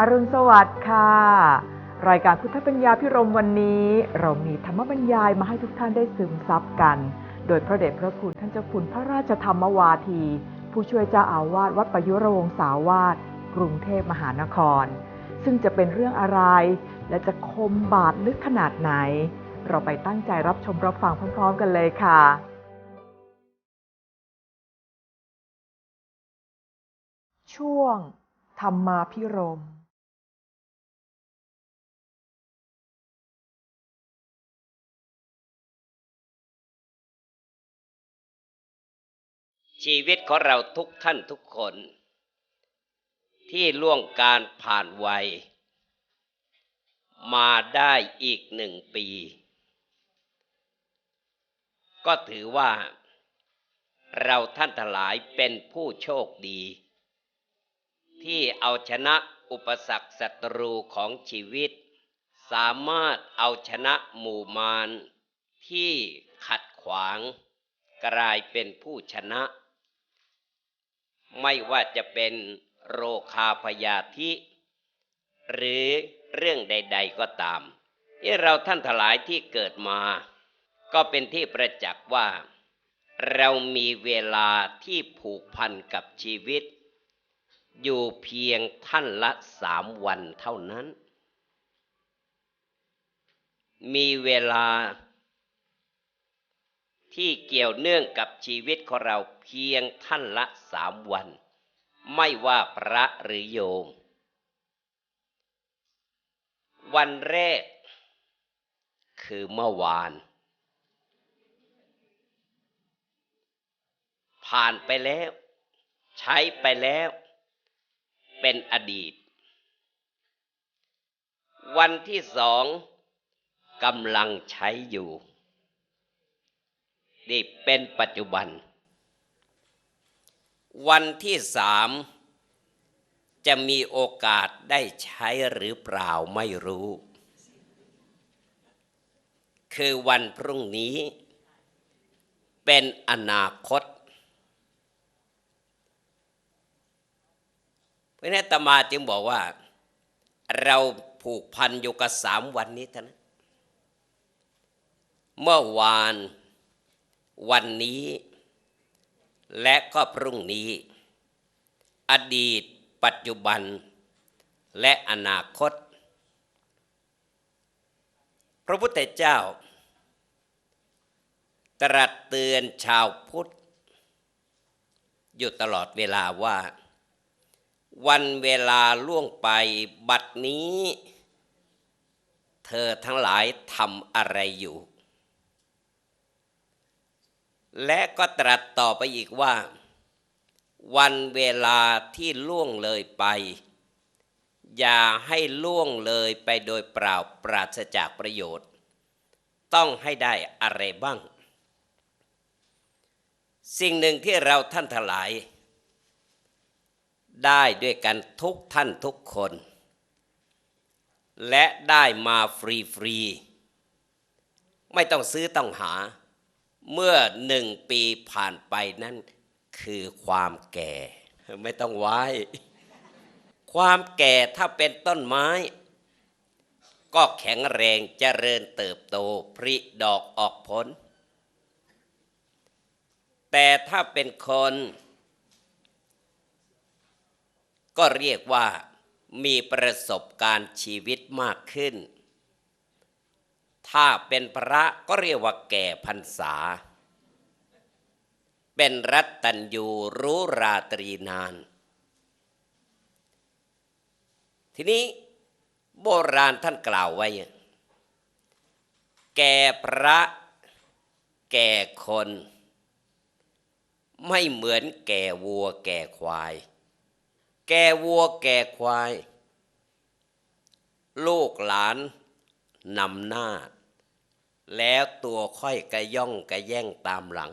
อรุณสวัสดิ์ค่ะ รายการพุทธปัญญาพิรมวันนี้ เรามีธรรมบรรยายมาให้ทุกท่านได้ซึมซับกัน โดยพระเดชพระคุณท่านเจ้าคุณพระราชธรรมวาที ผู้ช่วยเจ้าอาวาสวัดประยุรวงศาวาสกรุงเทพมหานคร ซึ่งจะเป็นเรื่องอะไร และจะคมบาดลึกขนาดไหน เราไปตั้งใจรับชมรับฟังพร้อม ๆ กันเลยค่ะช่วงธรรมาพิรม ชีวิตของเราทุกท่านทุกคน ที่ล่วงการผ่านวัย มาได้อีกหนึ่งปี ก็ถือว่า เราท่านทั้งหลายเป็นผู้โชคดี ที่เอาชนะอุปสรรคศัตรูของชีวิต สามารถเอาชนะหมู่มารที่ขัดขวาง กลายเป็นผู้ชนะ ไม่ว่าจะเป็นโรคาพยาธิ หรือเรื่องใด ๆก็ตามที่เราท่านทลายที่เกิดมา ก็เป็นที่ประจักษ์ว่า เรามีเวลาที่ผูกพันกับชีวิต อยู่เพียงท่านละสามวันเท่านั้น มีเวลา ที่เกี่ยวเนื่องกับชีวิตของเราเพียงท่านละสามวัน ไม่ว่าพระหรือโยม วันแรก คือเมื่อวาน ผ่านไปแล้ว ใช้ไปแล้ว เป็นอดีต วันที่สองกำลังใช้อยู่ นี่เป็นปัจจุบัน วันที่สามจะมีโอกาสได้ใช้หรือเปล่าไม่รู้ คือวันพรุ่งนี้ เป็นอนาคต เพราะนั้นตมาจึงบอกว่า เราผูกพันอยู่กับสามวันนี้เท่านั้นเมื่อวาน วันนี้ และก็พรุ่งนี้ อดีต ปัจจุบัน และอนาคต พระพุทธเจ้า ตรัสเตือนชาวพุทธ อยู่ตลอดเวลาว่า วันเวลาล่วงไปบัดนี้ เธอทั้งหลายทำอะไรอยู่ และก็ตรัสต่อไปอีกว่า วันเวลาที่ล่วงเลยไป อย่าให้ล่วงเลยไปโดยเปล่าปราศจากประโยชน์ ต้องให้ได้อะไรบ้าง สิ่งหนึ่งที่เราท่านทลาย ได้ด้วยกันทุกท่านทุกคน และได้มาฟรีๆไม่ต้องซื้อต้องหา เมื่อหนึ่งปีผ่านไปนั่นคือความแก่ ไม่ต้องไว้ ความแก่ถ้าเป็นต้นไม้ ก็แข็งแรงเจริญเติบโตผลิดอกออกผล แต่ถ้าเป็นคน ก็เรียกว่ามีประสบการณ์ชีวิตมากขึ้น ถ้าเป็นพระก็เรียกว่าแก่พรรษา เป็นรัตตัญยูรู้ราตรีนาน ทีนี้โบราณท่านกล่าวไว้ แก่พระแก่คน ไม่เหมือนแก่วัวแก่ควาย แก่วัวแก่ควาย ลูกหลานนำหน้า แล้วตัวค่อยกระย่องกระแย่งตามหลัง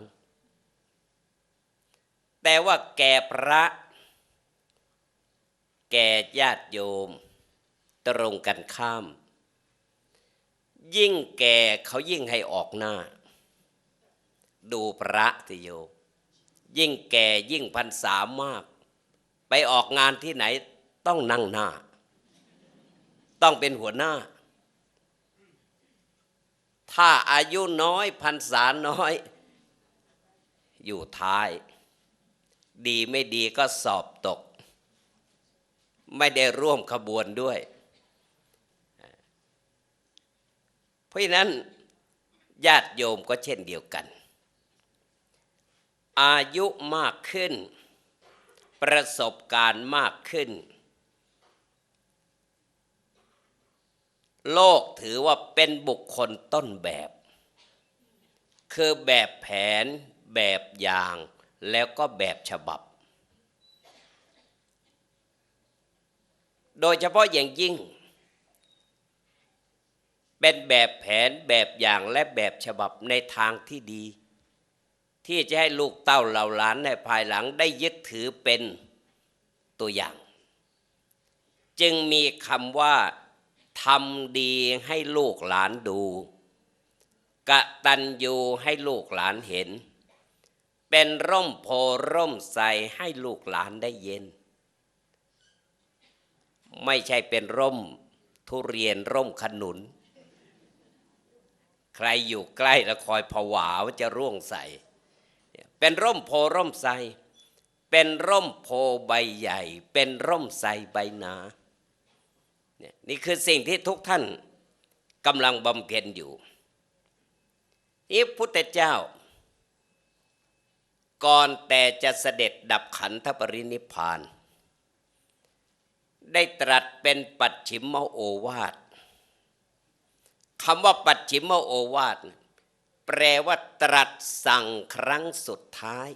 แต่ว่าแก่พระ แก่ญาติโยม ตรงกันข้าม ยิ่งแก่เขายิ่งให้ออกหน้า ดูพระสิโยมยิ่งแก่ยิ่งพันสามาก ไปออกงานที่ไหนต้องนั่งหน้า ต้องเป็นหัวหน้า ถ้าอายุน้อยพันษาน้อย อยู่ท้าย ดีไม่ดีก็สอบตก ไม่ได้ร่วมขบวนด้วย เพราะนั้นญาติโยมก็เช่นเดียวกัน อายุมากขึ้น ประสบการณ์มากขึ้น โลกถือว่าเป็นบุคคลต้นแบบ คือแบบแผน แบบอย่าง แล้วก็แบบฉบับ โดยเฉพาะอย่างยิ่ง เป็นแบบแผนแบบอย่างและแบบฉบับในทางที่ดี ที่จะให้ลูกเต้าเหล่าหลานในภายหลังได้ยึดถือเป็นตัวอย่าง จึงมีคำว่า ทำดีให้ลูกหลานดูกะตันยูให้ลูกหลานเห็น เป็นร่มโพร่มใสให้ลูกหลานได้เย็น ไม่ใช่เป็นร่มทุเรียนร่มขนุน ใครอยู่ใกล้แล้วคอยผวาว่าจะร่วงใสเป็นร่มโพร่มใสเป็นร่มโพใบใหญ่ เป็นร่มใสใบหนา นี่คือสิ่งที่ทุกท่านกำลังบำเพ็ญอยู่นี่พุทธเจ้า ก่อนแต่จะเสด็จดับขันธปรินิพาน ได้ตรัสเป็นปัจฉิมโอวาทคำว่าปัจฉิมโอวาท แปลว่าตรัสสั่งครั้งสุดท้าย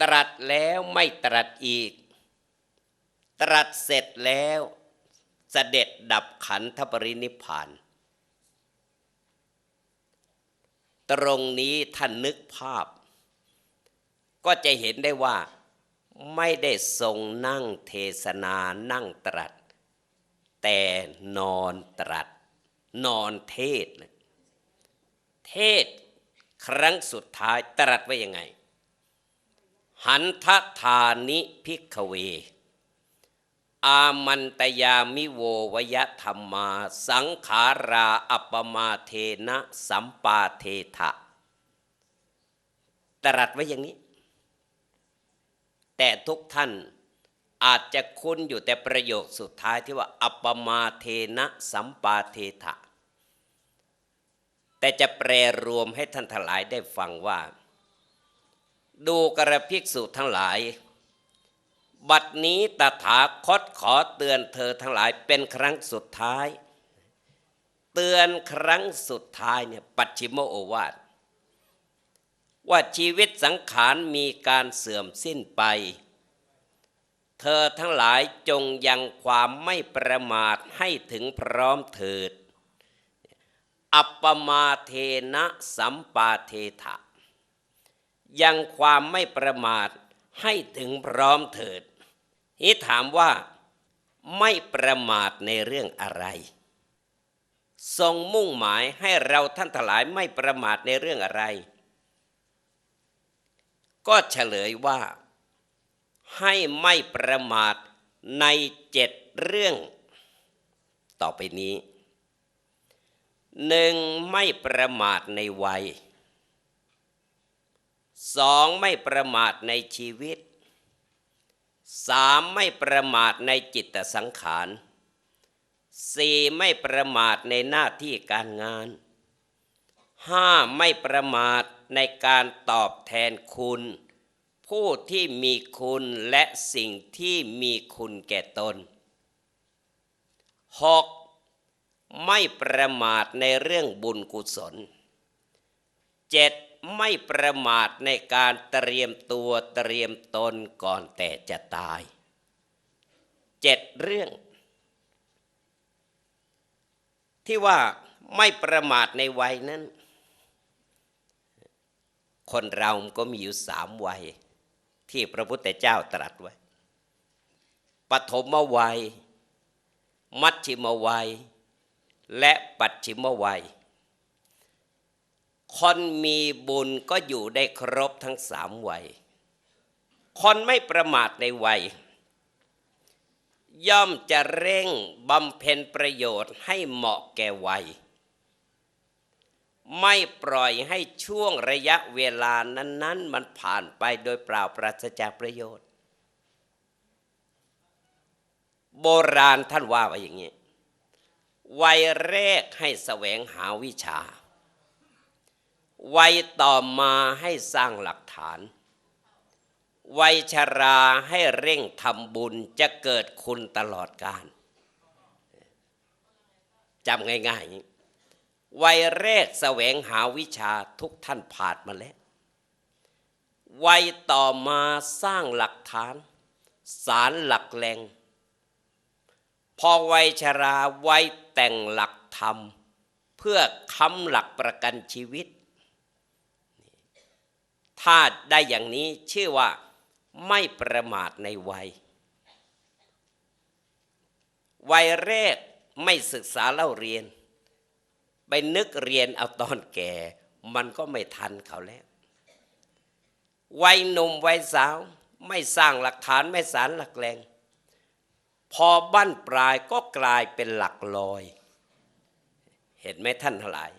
ตรัสแล้วไม่ตรัสอีก ตรัสเสร็จแล้ว สด็จดับขันธปรินิพาน ตรงนี้ท่านนึกภาพ ก็จะเห็นได้ว่าไม่ได้ทรงนั่งเทศนานั่งตรัส แต่นอนตรัส นอนเทศ เทศครั้งสุดท้ายตรัสไว้ยังไง หันทธานิพิกเว อามันตยามิโววยธรรมา สังขาราอัปมาเทนะสัมปาเทถะตรัสไว้อย่างนี้ แต่ทุกท่านอาจจะคุ้นอยู่แต่ประโยคสุดท้ายที่ว่า อัปมาเทนะสัมปาเทถะแต่จะแปรรวมให้ท่านทั้งหลายได้ฟังว่า ดูกระภิกษุทั้งหลาย บัดนี้ตถาคตขอเตือนเธอทั้งหลายเป็นครั้งสุดท้าย เตือนครั้งสุดท้ายเนี่ยปัจฉิมโอวาทว่าชีวิตสังขารมีการเสื่อมสิ้นไป เธอทั้งหลายจงยังความไม่ประมาทให้ถึงพร้อมเถิด อัปปมาเทนะสัมปาเทถะยังความไม่ประมาทให้ถึงพร้อมเถิด นี่ถามว่าไม่ประมาทในเรื่องอะไร ทรงมุ่งหมายให้เราท่านทั้งหลายไม่ประมาทในเรื่องอะไร ก็เฉลยว่า ให้ไม่ประมาทในเจ็ดเรื่อง ต่อไปนี้หนึ่งไม่ประมาทในวัยสองไม่ประมาทในชีวิต สามไม่ประมาทในจิตสังขารสี่ไม่ประมาทในหน้าที่การงานห้าไม่ประมาทในการตอบแทนคุณ ผู้ที่มีคุณและสิ่งที่มีคุณแก่ตนหกไม่ประมาทในเรื่องบุญกุศลเจ็ด ไม่ประมาทในการเตรียมตัวเตรียมตนก่อนแต่จะตายเจ็ดเรื่อง ที่ว่าไม่ประมาทในวัยนั้น คนเราก็มีอยู่สามวัย ที่พระพุทธเจ้าตรัสไว้ปฐมวัย มัชชิมวัย และปัจฉิมวัย คนมีบุญก็อยู่ได้ครบทั้งสามวัย คนไม่ประมาทในวัย ย่อมจะเร่งบำเพ็ญประโยชน์ให้เหมาะแก่วัย ไม่ปล่อยให้ช่วงระยะเวลานั้น ๆ มันผ่านไปโดยเปล่าปราศจากประโยชน์ โบราณท่านว่าไว้อย่างนี้ วัยแรกให้แสวงหาวิชา วัยต่อมาให้สร้างหลักฐาน วัยชราให้เร่งทำบุญจะเกิดคุณตลอดกาลจำง่ายๆอย่างนี้วัยแรกแสวงหาวิชาทุกท่านผ่านมาแล้ว วัยต่อมาสร้างหลักฐาน สารหลักแหลงพอวัยชราวัยแต่งหลักธรรม เพื่อค้ำหลักประกันชีวิต ถ้าได้อย่างนี้ชื่อว่าไม่ประมาทในวัย วัยแรกไม่ศึกษาเล่าเรียน ไปนึกเรียนเอาตอนแก่ มันก็ไม่ทันเขาแล้ว วัยหนุ่มวัยสาวไม่สร้างหลักฐานไม่สารหลักแรงพอบั้นปลายก็กลายเป็นหลักลอย เห็นไหมท่านทั้งหลาย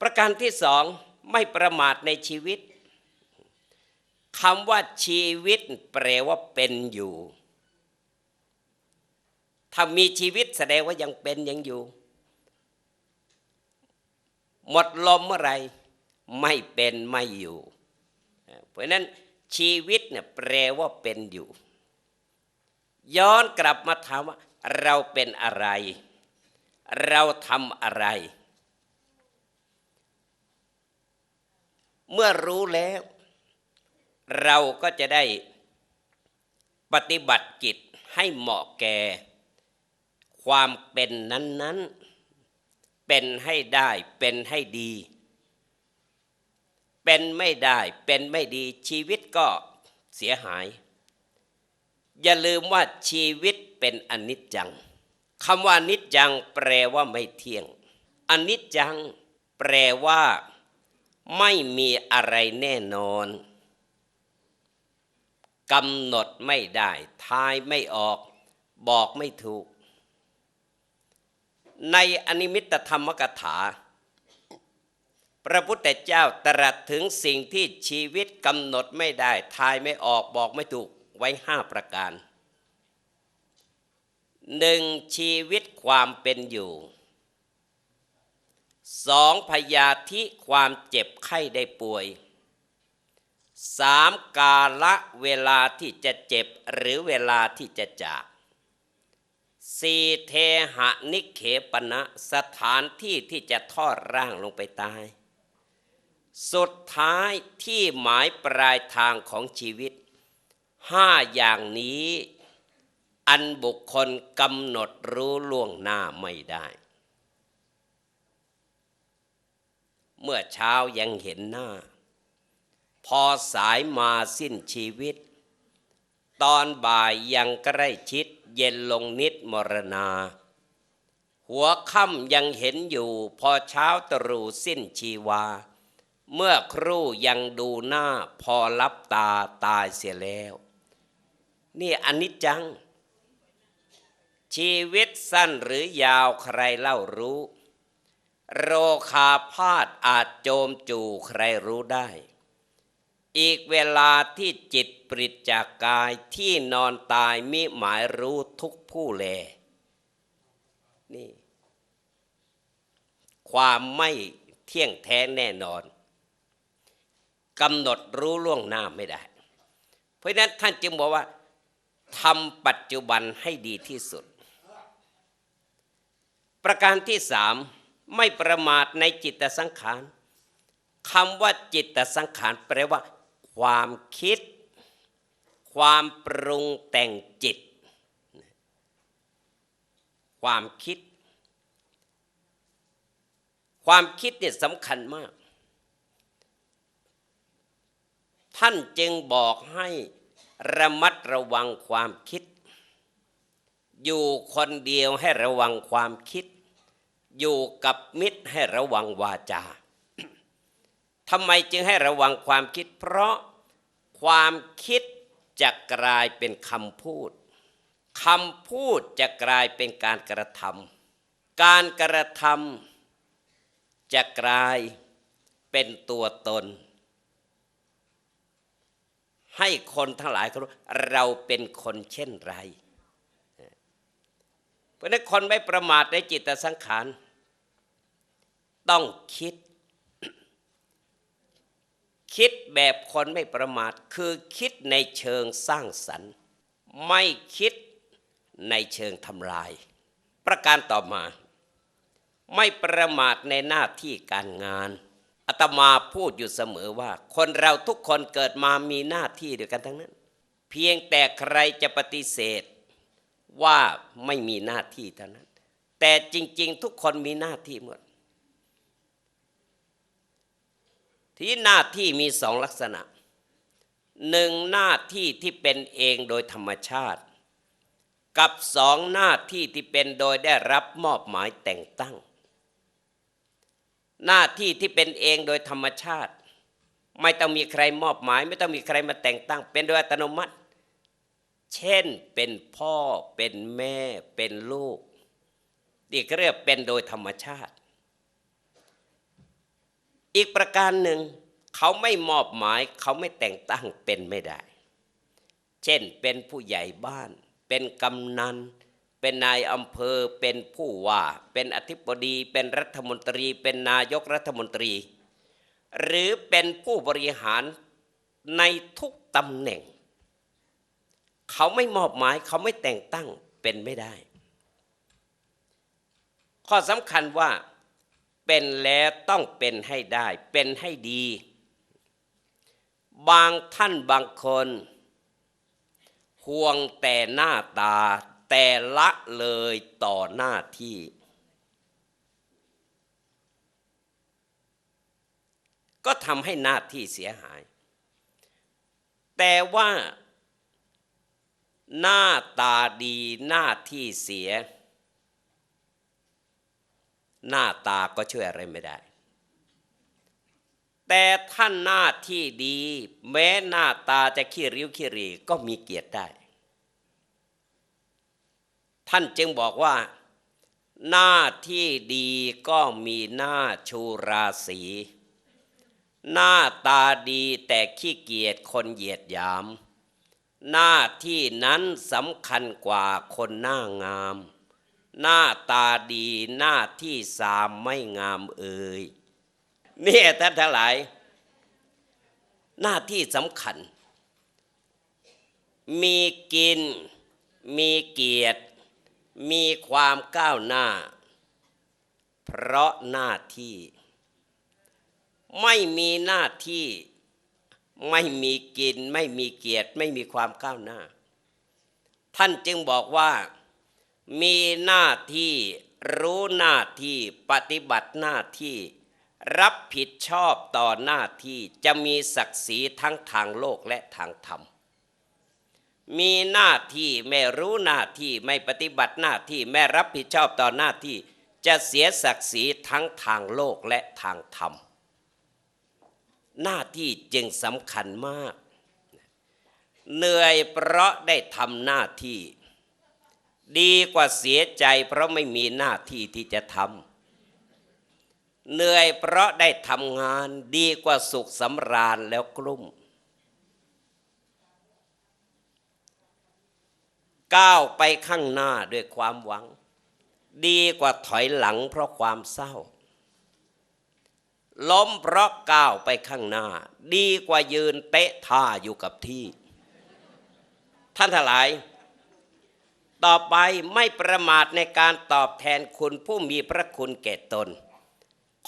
ประการที่สอง ไม่ประมาทในชีวิตคำว่าชีวิต แปลว่าเป็นอยู่ ถ้ามีชีวิตแสดงว่ายังเป็นยังอยู่ หมดลมเมื่อไรไม่เป็นไม่อยู่ เพราะนั้นชีวิตเนี่ยแปลว่าเป็นอยู่ ย้อนกลับมาถามว่า เราเป็นอะไร เราทำอะไร เมื่อรู้แล้ว เราก็จะได้ปฏิบัติกิจให้เหมาะแก่ ความเป็นนั้น ๆ เป็นให้ได้เป็นให้ดี เป็นไม่ได้เป็นไม่ดีชีวิตก็เสียหาย อย่าลืมว่าชีวิตเป็นอนิจจังคำว่าอนิจจังแปลว่าไม่เที่ยง อนิจจัง แปลว่า ไม่มีอะไรแน่นอนกำหนดไม่ได้ทายไม่ออก บอกไม่ถูก ในอนิมิตธรรมกถา พระพุทธเจ้าตรัสถึงสิ่งที่ชีวิตกำหนดไม่ได้ ทายไม่ออกบอกไม่ถูกไว้ห้าประการหนึ่งชีวิตความเป็นอยู่ สองพยาธิความเจ็บไข้ได้ป่วยสามกาละเวลาที่จะเจ็บหรือเวลาที่จะจากสี่เทหะนิเขปณะสถานที่ที่จะทอดร่างลงไปตาย สุดท้ายที่หมายปลายทางของชีวิตห้าอย่างนี้ อันบุคคลกำหนดรู้ล่วงหน้าไม่ได้ เมื่อเช้ายังเห็นหน้า พอสายมาสิ้นชีวิต ตอนบ่ายยังใกล้ชิดเย็นลงนิดมรณา หัวค่ำยังเห็นอยู่ พอเช้าตรู่สิ้นชีวา เมื่อครู่ยังดูหน้าพอรับตาตายเสียแล้ว นี่อนิจจัง ชีวิตสั้นหรือยาวใครเล่ารู้ โรคาพาธอาจโจมจู่ใครรู้ได้ อีกเวลาที่จิตปริตจากกายที่นอนตายมิหมายรู้ทุกผู้แล นี่ ความไม่เที่ยงแท้แน่นอนกำหนดรู้ล่วงหน้าไม่ได้ เพราะฉะนั้นท่านจึงบอกว่าทำปัจจุบันให้ดีที่สุด ประการที่สาม ไม่ประมาทในจิตสังขารคำว่าจิตสังขารแปลว่า ความคิด ความปรุงแต่งจิต ความคิด ความคิดเนี่ยสำคัญมาก ท่านจึงบอกให้ระมัดระวังความคิด อยู่คนเดียวให้ระวังความคิด อยู่กับมิตรให้ระวังวาจาทำไมจึงให้ระวังความคิด เพราะความคิดจะกลายเป็นคำพูดคำพูดจะกลายเป็นการกระทำการกระทำจะกลายเป็นตัวตน ให้คนทั้งหลายเขารู้เราเป็นคนเช่นไร เพราะนั้นคนไม่ประมาทในจิตสังขาร ต้องคิด คิดแบบคนไม่ประมาท คือคิดในเชิงสร้างสรรค์ ไม่คิดในเชิงทำลาย ประการต่อมา ไม่ประมาทในหน้าที่การงานอาตมาพูดอยู่เสมอว่า คนเราทุกคนเกิดมามีหน้าที่เดียวกันทั้งนั้น เพียงแต่ใครจะปฏิเสธว่าไม่มีหน้าที่เท่านั้น แต่จริง ๆ ทุกคนมีหน้าที่หมด ที่หน้าที่มีสองลักษณะหนึ่งหน้าที่ที่เป็นเองโดยธรรมชาติ กับสองหน้าที่ที่เป็นโดยได้รับมอบหมายแต่งตั้ง หน้าที่ที่เป็นเองโดยธรรมชาติ ไม่ต้องมีใครมอบหมาย ไม่ต้องมีใครมาแต่งตั้ง เป็นโดยอัตโนมัติ เช่นเป็นพ่อเป็นแม่เป็นลูกนี่ก็เรียกเป็นโดยธรรมชาติ อีกประการหนึ่ง เขาไม่มอบหมาย เขาไม่แต่งตั้งเป็นไม่ได้ เช่นเป็นผู้ใหญ่บ้าน เป็นกำนัน เป็นนายอำเภอ เป็นผู้ว่า เป็นอธิบดี เป็นรัฐมนตรี เป็นนายกรัฐมนตรี หรือเป็นผู้บริหารในทุกตำแหน่ง เขาไม่มอบหมาย เขาไม่แต่งตั้งเป็นไม่ได้ ข้อสำคัญว่า เป็นแล้วต้องเป็นให้ได้ เป็นให้ดี บางท่านบางคนห่วงแต่หน้าตาแต่ละเลยต่อหน้าที่ ก็ทำให้หน้าที่เสียหาย แต่ว่า หน้าตาดีหน้าที่เสีย หน้าตาก็ช่วยอะไรไม่ได้ แต่ท่านหน้าที่ดี แม้หน้าตาจะขี้ริ้วขี้รีก็มีเกียรติได้ ท่านจึงบอกว่า หน้าที่ดีก็มีหน้าชูราศีหน้าตาดีแต่ขี้เกียจคนเหยียดหยาม หน้าที่นั้นสำคัญกว่าคนหน้างาม หน้าตาดีหน้าที่สามไม่งามเอ่ยเนี่ยท่านทั้งหลาย หน้าที่สำคัญ มีกิน มีเกียรติ มีความก้าวหน้า เพราะหน้าที่ ไม่มีหน้าที่ ไม่มีกิน ไม่มีเกียรติ ไม่มีความก้าวหน้า ท่านจึงบอกว่า มีหน้าที่รู้หน้าที่ปฏิบัติหน้าที่ รับผิดชอบต่อหน้าที่จะมีศักดิ์ศรีทั้งทางโลกและทางธรรม มีหน้าที่ไม่รู้หน้าที่ไม่ปฏิบัติหน้าที่ไม่รับผิดชอบต่อหน้าที่ จะเสียศักดิ์ศรีทั้งทางโลกและทางธรรม หน้าที่จึงสำคัญมาก เหนื่อยเพราะได้ทำหน้าที่ ดีกว่าเสียใจ เพราะไม่มีหน้าที่ที่จะทำเหนื่อยเพราะได้ทำงานดีกว่าสุขสำราญแล้วกลุ้มก้าวไปข้างหน้าด้วยความหวัง ดีกว่าถอยหลังเพราะความเศร้า ล้มเพราะก้าวไปข้างหน้า ดีกว่ายืนเตะท่าอยู่กับที่ ท่านทั้งหลาย ต่อไปไม่ประมาทในการตอบแทนคุณผู้มีพระคุณแก่ตน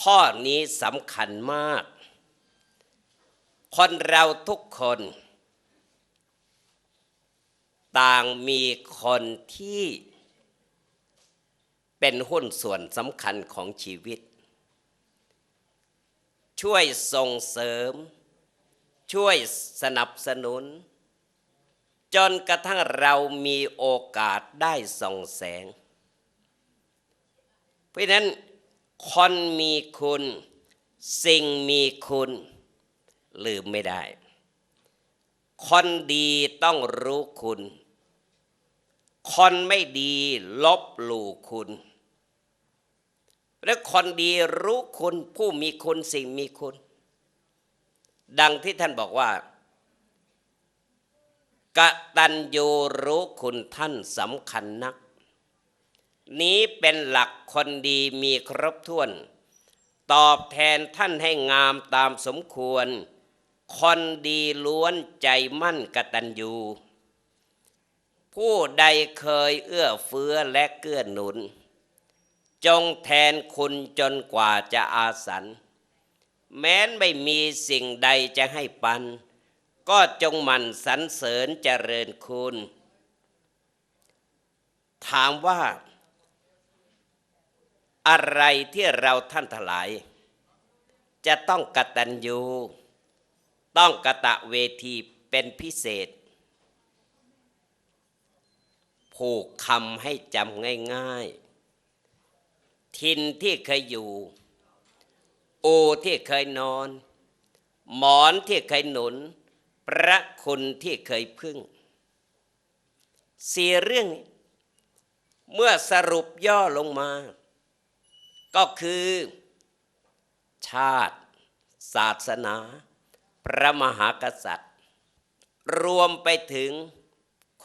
ข้อนี้สำคัญมาก คนเราทุกคน ต่างมีคนที่เป็นหุ้นส่วนสำคัญของชีวิต ช่วยส่งเสริม ช่วยสนับสนุน จนกระทั่งเรามีโอกาสได้ส่องแสง เพราะนั้นคนมีคุณ สิ่งมีคุณ ลืมไม่ได้ คนดีต้องรู้คุณ คนไม่ดีลบหลู่คุณ และคนดีรู้คุณผู้มีคุณสิ่งมีคุณ ดังที่ท่านบอกว่า กตัญญูรู้คุณท่านสำคัญนัก นี้เป็นหลักคนดีมีครบถ้วน ตอบแทนท่านให้งามตามสมควร คนดีล้วนใจมั่นกตัญญูผู้ใดเคยเอื้อเฟื้อและเกื้อหนุน จงแทนคุณจนกว่าจะอาสัน แม้นไม่มีสิ่งใดจะให้ปัน ก็จงหมั่นสรรเสริญเจริญคุณ ถามว่า อะไรที่เราท่านทลาย จะต้องกตัญญูต้องกะตะเวทีเป็นพิเศษ ผูกคำให้จำง่าย ๆ ทินที่เคยอยู่ โอที่เคยนอน หมอนที่เคยหนุน พระคุณที่เคยพึ่งสี่เรื่องนี้ เมื่อสรุปย่อลงมา ก็คือ ชาติ ศาสนา พระมหากษัตริย์ รวมไปถึง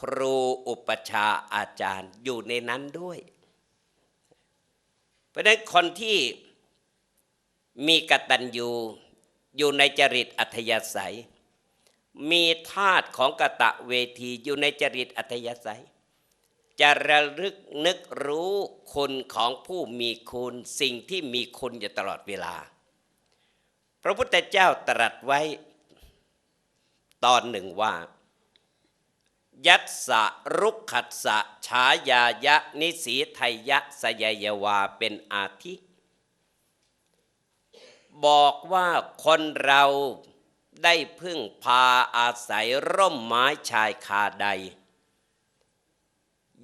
ครูอุปชาอาจารย์อยู่ในนั้นด้วย เพราะนั้นคนที่มีกตัญญูอยู่ในจริตอัธยาศัย มีธาตุของกะตะเวทีอยู่ในจริตอัธยาศัย จะระลึกนึกรู้คุณของผู้มีคุณสิ่งที่มีคุณอยู่ตลอดเวลา พระพุทธเจ้าตรัสไว้ตอนหนึ่งว่า ยัตสะรุกขัดสะฉายายะนิสีไทยะสยยวาเป็นอาทิ บอกว่าคนเรา ได้พึ่งพาอาศัยร่มไม้ชายคาใด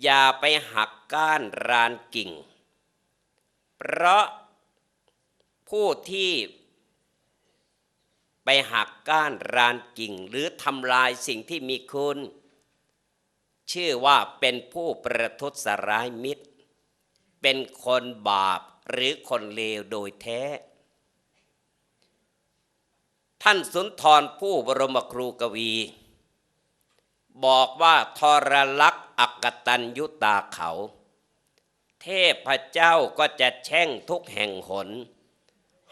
อย่าไปหักก้านรานกิ่ง เพราะผู้ที่ไปหักก้านรานกิ่ง หรือทำลายสิ่งที่มีคุณ ชื่อว่าเป็นผู้ประทุษร้ายมิตร เป็นคนบาปหรือคนเลวโดยแท้ ท่านสุนทรผู้บรมครูกวี บอกว่าทรลักษ์อักตันยุตาเขา เทพเจ้าก็จะแช่งทุกแห่งหน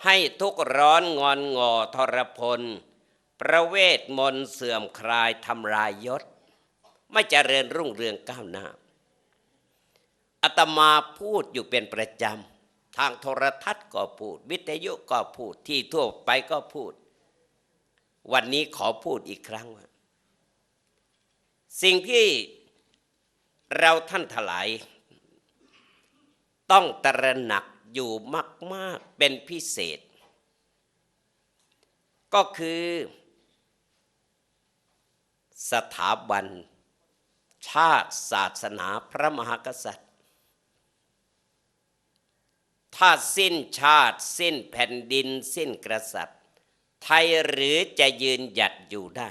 ให้ทุกร้อนงอนงอทรพล ประเวทมนเสื่อมคลายทำลายยศ ไม่เจริญรุ่งเรืองก้าวหน้าอาตมาพูดอยู่เป็นประจำทางโทรทัศน์ก็พูด วิทยุก็พูดที่ทั่วไปก็พูด วันนี้ขอพูดอีกครั้งว่าสิ่งที่เราท่านถลาย ต้องตระหนักอยู่มาก ๆ เป็นพิเศษ ก็คือ สถาบัน ชาติศาสนาพระมหากษัตริย์ ถ้าสิ้นชาติ สิ้นแผ่นดิน สิ้นกษัตริย์ ไทยหรือจะยืนหยัดอยู่ได้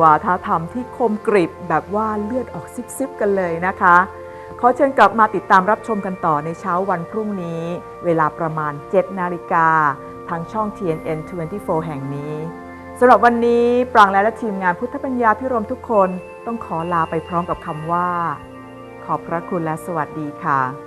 วาทธรรมที่คมกริบแบบว่าเลือดออกซิบๆกันเลยนะคะ ขอเชิญกลับมาติดตามรับชมกันต่อในเช้าวันพรุ่งนี้ เวลาประมาณ 7 นาฬิกาทางช่อง TNN 24 แห่งนี้สำหรับวันนี้ปรางและทีมงานพุทธปัญญาพิรมทุกคนต้องขอลาไปพร้อมกับคำว่า ขอบพระคุณและสวัสดีค่ะ